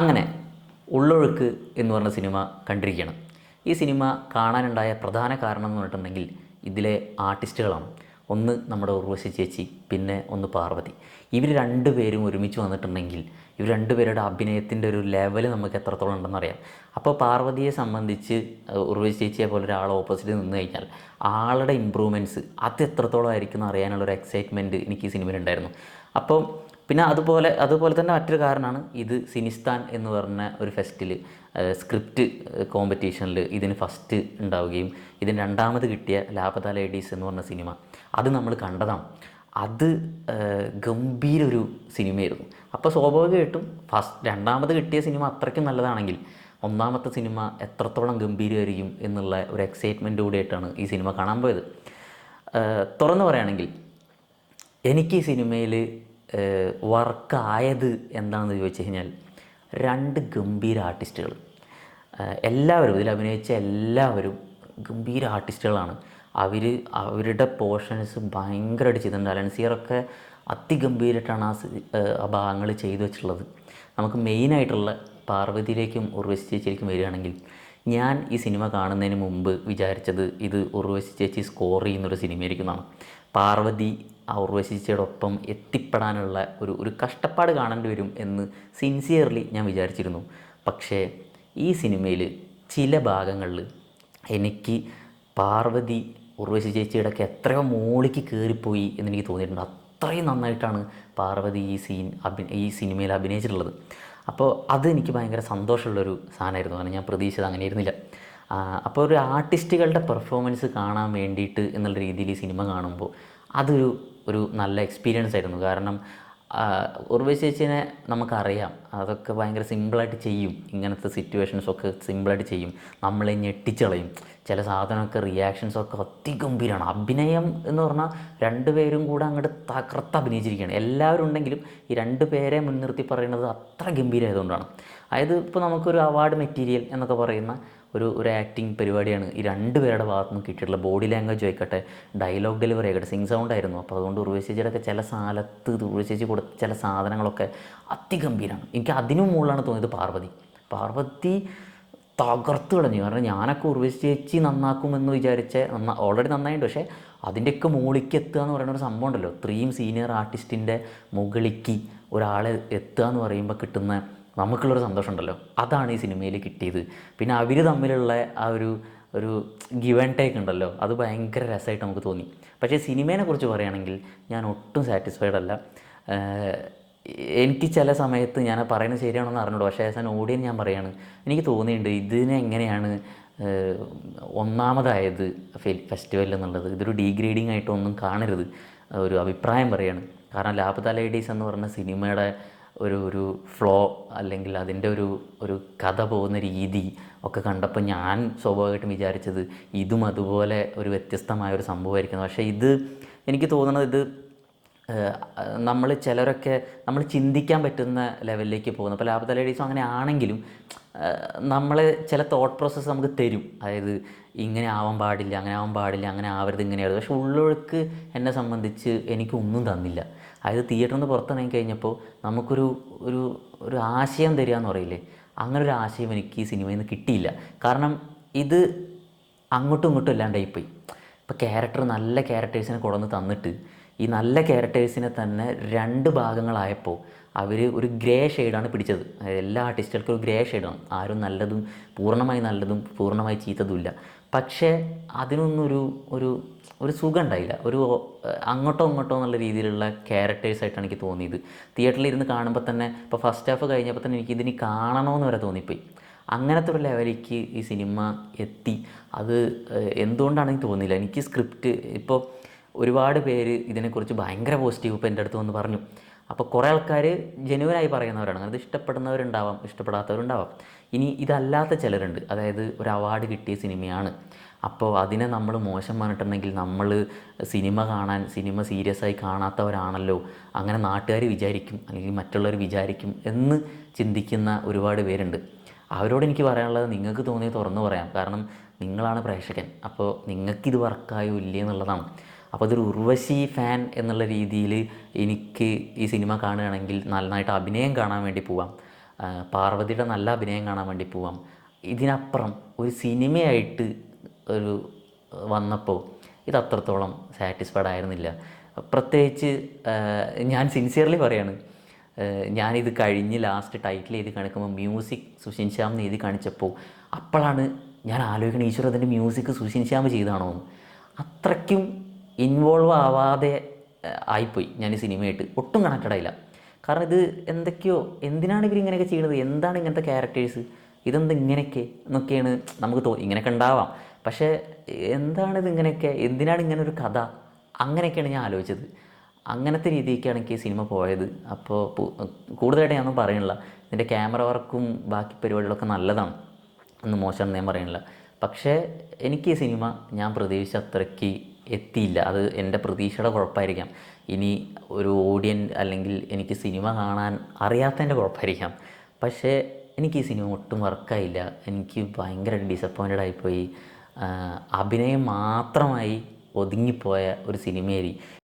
അങ്ങനെ ഉള്ളൊഴുക്ക് എന്ന് പറഞ്ഞ സിനിമ കണ്ടിരിക്കുകയാണ് ഈ സിനിമ കാണാനുണ്ടായ പ്രധാന കാരണം എന്ന് പറഞ്ഞിട്ടുണ്ടെങ്കിൽ ഇതിലെ ആർട്ടിസ്റ്റുകളാണ്. ഒന്ന് നമ്മുടെ ഉർവശി ചേച്ചി പിന്നെ ഒന്ന് പാർവതി. ഇവർ രണ്ടുപേരും ഒരുമിച്ച് വന്നിട്ടുണ്ടെങ്കിൽ ഇവർ രണ്ടുപേരുടെ അഭിനയത്തിന്റെ ഒരു ലെവൽ നമുക്ക് എത്രത്തോളം ഉണ്ടെന്നറിയാം അപ്പോൾ പാർവതിയെ സംബന്ധിച്ച് ഉർവശി ചേച്ചിയെ പോലെ ഒരാൾ ഓപ്പോസിറ്റ് നിന്ന് കഴിഞ്ഞാൽ ആളുടെ ഇമ്പ്രൂവ്മെന്റ്സ് അത് എത്രത്തോളം ആയിരിക്കും എന്ന് അറിയാനുള്ളൊരു എക്സൈറ്റ്മെന്റ് എനിക്ക് ഈ സിനിമയിലുണ്ടായിരുന്നു അപ്പോൾ പിന്നെ അതുപോലെ അതുപോലെ തന്നെ മറ്റൊരു കാരണമാണ് ഇത് സിനിസ്ഥാൻ എന്ന് പറഞ്ഞ ഒരു ഫെസ്റ്റിൽ സ്ക്രിപ്റ്റ് കോമ്പറ്റീഷനിൽ ഇതിന് ഫസ്റ്റ് ഉണ്ടാവുകയും ഇതിന് രണ്ടാമത് കിട്ടിയ ലാപത ലേഡീസ് എന്ന് പറഞ്ഞ സിനിമ. അത് നമ്മൾ കണ്ടതാണ്. അത് ഗംഭീര ഒരു സിനിമയായിരുന്നു. അപ്പോൾ സ്വാഭാവികമായിട്ടും ഫസ്റ്റ് രണ്ടാമത് കിട്ടിയ സിനിമ അത്രയ്ക്കും നല്ലതാണെങ്കിൽ ഒന്നാമത്തെ സിനിമ എത്രത്തോളം ഗംഭീരമായിരിക്കും എന്നുള്ള ഒരു എക്സൈറ്റ്മെന്റ് കൂടിയായിട്ടാണ് ഈ സിനിമ കാണാൻ പോയത്. തുറന്നു പറയുകയാണെങ്കിൽ എനിക്ക് ഈ സിനിമയിൽ വർക്കായത് എന്താണെന്ന് ചോദിച്ചു കഴിഞ്ഞാൽ രണ്ട് ഗംഭീര ആർട്ടിസ്റ്റുകൾ. എല്ലാവരും ഇതിൽ അഭിനയിച്ച എല്ലാവരും ഗംഭീര ആർട്ടിസ്റ്റുകളാണ്. അവർ അവരുടെ പോർഷൻസ് ഭയങ്കരമായിട്ട് ചെയ്തിട്ടുണ്ട്. അലൻസിയറൊക്കെ അതിഗംഭീരമായിട്ടാണ് ആ ആ ഭാഗങ്ങൾ ചെയ്തു വെച്ചിട്ടുള്ളത്. നമുക്ക് മെയിനായിട്ടുള്ള പാർവതിയിലേക്കും ഉർവശി ചേച്ചിയിലേക്കും വരികയാണെങ്കിൽ ഞാൻ ഈ സിനിമ കാണുന്നതിന് മുമ്പ് വിചാരിച്ചത് ഇത് ഉർവശി ചേച്ചി സ്കോർ ചെയ്യുന്നൊരു സിനിമയായിരിക്കുന്നതാണ് പാർവതി ആ എത്തിപ്പെടാനുള്ള ഒരു ഒരു കഷ്ടപ്പാട് കാണേണ്ടി വരും എന്ന് സിൻസിയർലി ഞാൻ വിചാരിച്ചിരുന്നു. പക്ഷേ ഈ സിനിമയിൽ ചില ഭാഗങ്ങളിൽ എനിക്ക് പാർവതി ഉർവശി ചേച്ചിയുടെ ഒക്കെ എത്രയോ മോളിക്ക് കയറിപ്പോയി എന്ന് എനിക്ക് തോന്നിയിട്ടുണ്ട്. അത്രയും നന്നായിട്ടാണ് പാർവതി ഈ സീൻ അഭി ഈ സിനിമയിൽ അഭിനയിച്ചിട്ടുള്ളത്. അപ്പോൾ അത് എനിക്ക് ഭയങ്കര സന്തോഷമുള്ളൊരു സാധനമായിരുന്നു. കാരണം ഞാൻ പ്രതീക്ഷിച്ചത് അങ്ങനെ ഇരുന്നില്ല അപ്പോൾ ഒരു ആർട്ടിസ്റ്റുകളുടെ പെർഫോമൻസ് കാണാൻ വേണ്ടിയിട്ട് എന്നുള്ള രീതിയിൽ ഈ സിനിമ കാണുമ്പോൾ അതൊരു ഒരു നല്ല എക്സ്പീരിയൻസ് ആയിരുന്നു. കാരണം ഉർവശി ചേച്ചിനെ നമുക്കറിയാം. അതൊക്കെ ഭയങ്കര സിമ്പിളായിട്ട് ചെയ്യും. ഇങ്ങനത്തെ സിറ്റുവേഷൻസൊക്കെ സിമ്പിളായിട്ട് ചെയ്യും. നമ്മളെ ഞെട്ടിച്ചളയും ചില സാധനമൊക്കെ റിയാക്ഷൻസൊക്കെ അതിഗംഭീരമാണ് അഭിനയം എന്ന് പറഞ്ഞാൽ രണ്ടുപേരും കൂടെ അങ്ങോട്ട് തകർത്ത് അഭിനയിച്ചിരിക്കുകയാണ്. എല്ലാവരും ഉണ്ടെങ്കിലും ഈ രണ്ട് പേരെ മുൻനിർത്തി പറയുന്നത് അത്ര ഗംഭീരമായതുകൊണ്ടാണ് അതായത് ഇപ്പോൾ നമുക്കൊരു അവാർഡ് മെറ്റീരിയൽ എന്നൊക്കെ പറയുന്ന ഒരു ഒരു ആക്ടിങ് പരിപാടിയാണ്. ഈ രണ്ട് പേരുടെ ഭാഗത്തു നിന്ന് കിട്ടിയിട്ടുള്ള ബോഡി ലാംഗ്വേജ് ആയിക്കോട്ടെ ഡയലോഗ് ഡെലിവറി ആയിക്കോട്ടെ സിംഗ് സൗണ്ട് ആയിരുന്നു. അപ്പോൾ അതുകൊണ്ട് ഉർവശേച്ചിയുടെ ഒക്കെ ചില സ്ഥലത്ത് ഉർവശേച്ചി കൊടുത്ത ചില സാധനങ്ങളൊക്കെ അതിഗംഭീരമാണ് എനിക്ക് അതിനും മുകളിലാണ് തോന്നിയത് പാർവതി. പാർവതി തകർത്ത് കളഞ്ഞു. കാരണം ഞാനൊക്കെ ഉർവശി ചേച്ചി നന്നാക്കുമെന്ന് വിചാരിച്ച നന്നാ ഓൾറെഡി നന്നായിട്ടുണ്ട്. പക്ഷേ അതിന്റെയൊക്കെ മുകളിലേക്ക് എത്തുക എന്ന് പറയുന്ന ഒരു സംഭവം ഉണ്ടല്ലോ. ഇത്രയും സീനിയർ ആർട്ടിസ്റ്റിന്റെ മുകളിലേക്ക് ഒരാളെ എത്തുക എന്ന് പറയുമ്പോൾ കിട്ടുന്ന നമുക്കുള്ളൊരു സന്തോഷമുണ്ടല്ലോ. അതാണ് ഈ സിനിമയിൽ കിട്ടിയത്. പിന്നെ അവർ തമ്മിലുള്ള ആ ഒരു ഒരു ഗിവ് ആൻഡ് ടേക്ക് ഉണ്ടല്ലോ. അത് ഭയങ്കര രസമായിട്ട് നമുക്ക് തോന്നി. പക്ഷേ സിനിമേനെ കുറിച്ച് പറയുകയാണെങ്കിൽ ഞാൻ ഒട്ടും സാറ്റിസ്ഫൈഡ് അല്ല. എനിക്ക് ചില സമയത്ത് ഞാൻ പറയുന്നത് ശരിയാണെന്ന് അറിഞ്ഞോളൂ പക്ഷേ ആസ് ആൻ ഓഡിയൻ ഞാൻ പറയാണ്. എനിക്ക് തോന്നിയിട്ടുണ്ട് ഇതിനെ എങ്ങനെയാണ് ഒന്നാമതായത് ഫെസ്റ്റിവൽ എന്നുള്ളത്. ഇതൊരു ഡീഗ്രേഡിംഗ് ആയിട്ടൊന്നും കാണരുത്. ഒരു അഭിപ്രായം പറയാണ്. കാരണം ലാപത തലേഡീസ് എന്ന് പറഞ്ഞ സിനിമയുടെ ഒരു ഒരു ഫ്ലോ അല്ലെങ്കിൽ അതിന്റെ ഒരു ഒരു കഥ പോകുന്ന രീതി ഒക്കെ കണ്ടപ്പോൾ ഞാൻ സ്വാഭാവികമായിട്ടും വിചാരിച്ചത് ഇതും അതുപോലെ ഒരു വ്യത്യസ്തമായ ഒരു സംഭവമായിരിക്കുന്നു. പക്ഷേ ഇത് എനിക്ക് തോന്നുന്നത് ഇത് നമ്മൾ ചിലരൊക്കെ നമ്മൾ ചിന്തിക്കാൻ പറ്റുന്ന ലെവലിലേക്ക് പോകുന്നു. അപ്പോൾ ലാഭത ലേഡീസും അങ്ങനെ ആണെങ്കിലും നമ്മൾ ചില തോട്ട് പ്രോസസ്സ് നമുക്ക് തരും. അതായത് ഇങ്ങനെ ആവാൻ പാടില്ല അങ്ങനെ ആവാൻ പാടില്ല അങ്ങനെ ആവരുത് ഇങ്ങനെയാണ് പക്ഷെ ഉള്ളൊഴുക്ക് എന്നെ സംബന്ധിച്ച് എനിക്കൊന്നും തന്നില്ല. അതായത് തിയേറ്ററിൽ നിന്ന് പുറത്തിറങ്ങി കഴിഞ്ഞപ്പോൾ നമുക്കൊരു ഒരു ഒരു ആശയം തരിക എന്ന് പറയില്ലേ? അങ്ങനെ ഒരു ആശയം എനിക്ക് ഈ സിനിമയിൽ നിന്ന് കിട്ടിയില്ല. കാരണം ഇത് അങ്ങോട്ടും ഇങ്ങോട്ടും ഇല്ലാണ്ടായിപ്പോയി ഇപ്പോൾ ക്യാരക്ടർ നല്ല ക്യാരക്ടേഴ്സിനെ കൊണ്ടുവന്ന് തന്നിട്ട് ഈ നല്ല ക്യാരക്ടേഴ്സിനെ തന്നെ രണ്ട് ഭാഗങ്ങളായപ്പോൾ അവർ ഒരു ഗ്രേ ഷെയ്ഡാണ് പിടിച്ചത്. എല്ലാ ആർട്ടിസ്റ്റുകൾക്കും ഒരു ഗ്രേ ഷെയ്ഡാണ് ആരും നല്ലതും പൂർണമായി നല്ലതും പൂർണമായി ചീത്തതുമില്ല. പക്ഷേ അതിനൊന്നും ഒരു ഒരു സുഖം ഉണ്ടായില്ല ഒരു അങ്ങോട്ടോ ഇങ്ങോട്ടോ എന്നുള്ള രീതിയിലുള്ള ക്യാരക്ടേഴ്സായിട്ടാണ് എനിക്ക് തോന്നിയത്. തിയേറ്ററിൽ ഇരുന്ന് കാണുമ്പോൾ തന്നെ ഇപ്പോൾ ഫസ്റ്റ് ഹാഫ് കഴിഞ്ഞപ്പോൾ തന്നെ എനിക്ക് ഇതിനി കാണണമെന്ന് വരെ തോന്നിപ്പോയി. അങ്ങനത്തെ ഒരു ലെവലിലേക്ക് ഈ സിനിമ എത്തി. അത് എന്തുകൊണ്ടാണെന്ന് തോന്നിയില്ല. എനിക്ക് സ്ക്രിപ്റ്റ് ഇപ്പോൾ ഒരുപാട് പേര് ഇതിനെക്കുറിച്ച് ഭയങ്കര പോസിറ്റീവ് ഇപ്പോൾ എന്റെ അടുത്ത് വന്ന് പറഞ്ഞു. അപ്പോൾ കുറേ ആൾക്കാർ ജനുവനായി പറയുന്നവരാണ്. അത് ഇഷ്ടപ്പെടുന്നവരുണ്ടാവാം ഇഷ്ടപ്പെടാത്തവരുണ്ടാവാം. ഇനി ഇതല്ലാത്ത ചിലരുണ്ട്. അതായത് ഒരു അവാർഡ് കിട്ടിയ സിനിമയാണ്. അപ്പോൾ അതിനെ നമ്മൾ മോശം പറഞ്ഞിട്ടുണ്ടെങ്കിൽ നമ്മൾ സിനിമ കാണാൻ സിനിമ സീരിയസ് ആയി കാണാത്തവരാണല്ലോ. അങ്ങനെ നാട്ടുകാർ വിചാരിക്കും അല്ലെങ്കിൽ മറ്റുള്ളവർ വിചാരിക്കും എന്ന് ചിന്തിക്കുന്ന ഒരുപാട് പേരുണ്ട്. അവരോട് എനിക്ക് പറയാനുള്ളത് നിങ്ങൾക്ക് തോന്നിയത് തുറന്നു പറയാം. കാരണം നിങ്ങളാണ് പ്രേക്ഷകൻ. അപ്പോൾ നിങ്ങൾക്കിത് വർക്കായോ ഇല്ലേ എന്നുള്ളതാണ്. അപ്പോൾ അതൊരു ഉർവശി ഫാൻ എന്നുള്ള രീതിയിൽ എനിക്ക് ഈ സിനിമ കാണുകയാണെങ്കിൽ നന്നായിട്ട് അഭിനയം കാണാൻ വേണ്ടി പോവാം. പാർവതിയുടെ നല്ല അഭിനയം കാണാൻ വേണ്ടി പോവാം. ഇതിനപ്പുറം ഒരു സിനിമയായിട്ട് ഒരു വന്നപ്പോൾ ഇത് അത്രത്തോളം സാറ്റിസ്ഫൈഡ് ആയിരുന്നില്ല. പ്രത്യേകിച്ച് ഞാൻ സിൻസിയർലി പറയാണ് ഞാനിത് കഴിഞ്ഞ് ലാസ്റ്റ് ടൈറ്റിൽ എഴുതി കാണിക്കുമ്പോൾ മ്യൂസിക് സുഷിൻ ശ്യാം എഴുതി കാണിച്ചപ്പോൾ അപ്പോഴാണ് ഞാൻ ആലോചിക്കുന്നത് ഈശ്വർ അതിന്റെ മ്യൂസിക് സുഷിൻ ശ്യാം ചെയ്താണോ അത്രയ്ക്കും ഇൻവോൾവ് ആവാതെ ആയിപ്പോയി. ഞാൻ ഈ സിനിമയായിട്ട് ഒട്ടും കണക്റ്റഡ് കാരണം ഇത് എന്തൊക്കെയോ എന്തിനാണ് ഇവർ ഇങ്ങനെയൊക്കെ ചെയ്യുന്നത് എന്താണ് ഇങ്ങനത്തെ ക്യാരക്ടേഴ്സ്? ഇതെന്ത് ഇങ്ങനെയൊക്കെ എന്നൊക്കെയാണ് നമുക്ക് തോ ഇങ്ങനെയൊക്കെ ഉണ്ടാവാം. പക്ഷേ എന്താണിത് ഇങ്ങനെയൊക്കെ? എന്തിനാണ് ഇങ്ങനെ ഒരു കഥ? അങ്ങനെയൊക്കെയാണ് ഞാൻ ആലോചിച്ചത്. അങ്ങനത്തെ രീതിക്കാണ് എനിക്ക് ഈ സിനിമ പോയത്. അപ്പോൾ കൂടുതലായിട്ട് ഞാനൊന്നും പറയണില്ല. ഇതിന്റെ ക്യാമറ വർക്കും ബാക്കി പരിപാടികളൊക്കെ നല്ലതാണ്. ഒന്നും മോശമാണെന്ന് ഞാൻ പറയണില്ല. പക്ഷേ എനിക്ക് ഈ സിനിമ ഞാൻ പ്രതീക്ഷിച്ച അത്രയ്ക്ക് എത്തിയില്ല. അത് എന്റെ പ്രതീക്ഷയുടെ കുഴപ്പമായിരിക്കാം. ഇനി ഒരു ഓഡിയൻ അല്ലെങ്കിൽ എനിക്ക് സിനിമ കാണാൻ അറിയാത്തതിന്റെ കുഴപ്പമായിരിക്കാം. പക്ഷേ എനിക്ക് ഈ സിനിമ ഒട്ടും വർക്കായില്ല എനിക്ക് ഭയങ്കര ഡിസപ്പോയിന്റഡ് ആയിപ്പോയി. അഭിനയം മാത്രമായി ഒതുങ്ങിപ്പോയ ഒരു സിനിമയായി